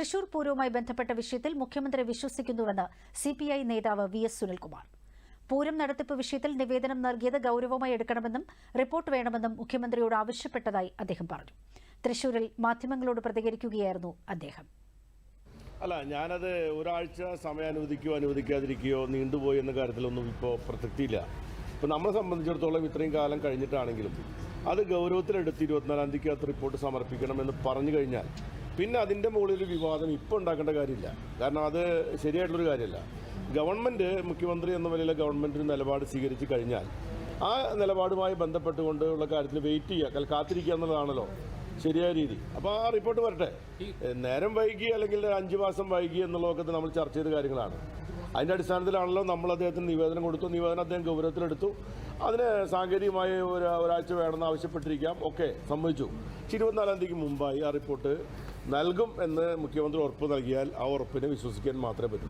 തൃശൂർ പൂരവുമായി ബന്ധപ്പെട്ട വിഷയത്തിൽ മുഖ്യമന്ത്രി വിശ്വസിക്കുന്നുവെന്ന് സിപിഐ നേതാവ് വി എസ് സുനിൽകുമാർ. പൂരം നടത്തിപ്പ് വിഷയത്തിൽ നിവേദനം നൽകിയത് ഗൌരവമായി എടുക്കണമെന്നും റിപ്പോർട്ട് വേണമെന്നും മുഖ്യമന്ത്രിയോട് ആവശ്യപ്പെട്ടതായി അദ്ദേഹം പറഞ്ഞു. തൃശൂരിൽ മാധ്യമങ്ങളോട് പ്രതികരിക്കുകയായിരുന്നു അദ്ദേഹം. അല്ല ഞാനത് ഒരാഴ്ച സമയം അനുവദിക്കുകയോ അനുവദിക്കാതിരിക്കുകയോ നീണ്ടുപോയി എന്ന കാര്യത്തിലൊന്നും ഇപ്പോൾ പ്രസക്തിയില്ല. ഇപ്പോൾ നമ്മളെ സംബന്ധിച്ചിടത്തോളം ഇത്രയും കാലം കഴിഞ്ഞിട്ടാണെങ്കിലും അത് ഗൗരവത്തിലെടുത്ത് ഇരുപത്തിനാലാം തീയതിക്കകത്ത് റിപ്പോർട്ട് സമർപ്പിക്കണമെന്ന് പറഞ്ഞു കഴിഞ്ഞാൽ പിന്നെ അതിന്റെ മുകളിൽ വിവാദം ഇപ്പോൾ ഉണ്ടാക്കേണ്ട കാര്യമില്ല. കാരണം അത് ശരിയായിട്ടുള്ളൊരു കാര്യമല്ല. ഗവൺമെന്റ് മുഖ്യമന്ത്രി എന്ന നിലയിലെ ഗവൺമെന്റ് നിലപാട് സ്വീകരിച്ച് കഴിഞ്ഞാൽ ആ നിലപാടുമായി ബന്ധപ്പെട്ടുകൊണ്ട് ഉള്ള കാര്യത്തിൽ വെയിറ്റ് ചെയ്യുക കാത്തിരിക്കുക എന്നുള്ളതാണല്ലോ ശരിയായ രീതി. അപ്പോൾ ആ റിപ്പോർട്ട് വരട്ടെ. നേരം വൈകി അല്ലെങ്കിൽ അഞ്ച് മാസം വൈകി എന്നുള്ളതൊക്കെ നമ്മൾ ചർച്ച ചെയ്ത കാര്യങ്ങളാണ്. അതിന്റെ അടിസ്ഥാനത്തിലാണല്ലോ നമ്മൾ അദ്ദേഹത്തിന് നിവേദനം കൊടുത്തു. നിവേദനം അദ്ദേഹം ഗൗരവത്തിലെടുത്തു. അതിന് സാങ്കേതികമായി ഒരു ഒരാഴ്ച വേണമെന്ന് ആവശ്യപ്പെട്ടിരിക്കാം. ഓക്കെ സമ്മതിച്ചു. പക്ഷെ ഇരുപത്തിനാലാം തീയതിക്ക് മുമ്പായി ആ റിപ്പോർട്ട് നൽകും എന്ന് മുഖ്യമന്ത്രി ഉറപ്പ് നൽകിയാൽ ആ ഉറപ്പിനെ വിശ്വസിക്കാൻ മാത്രമേ പറ്റൂ.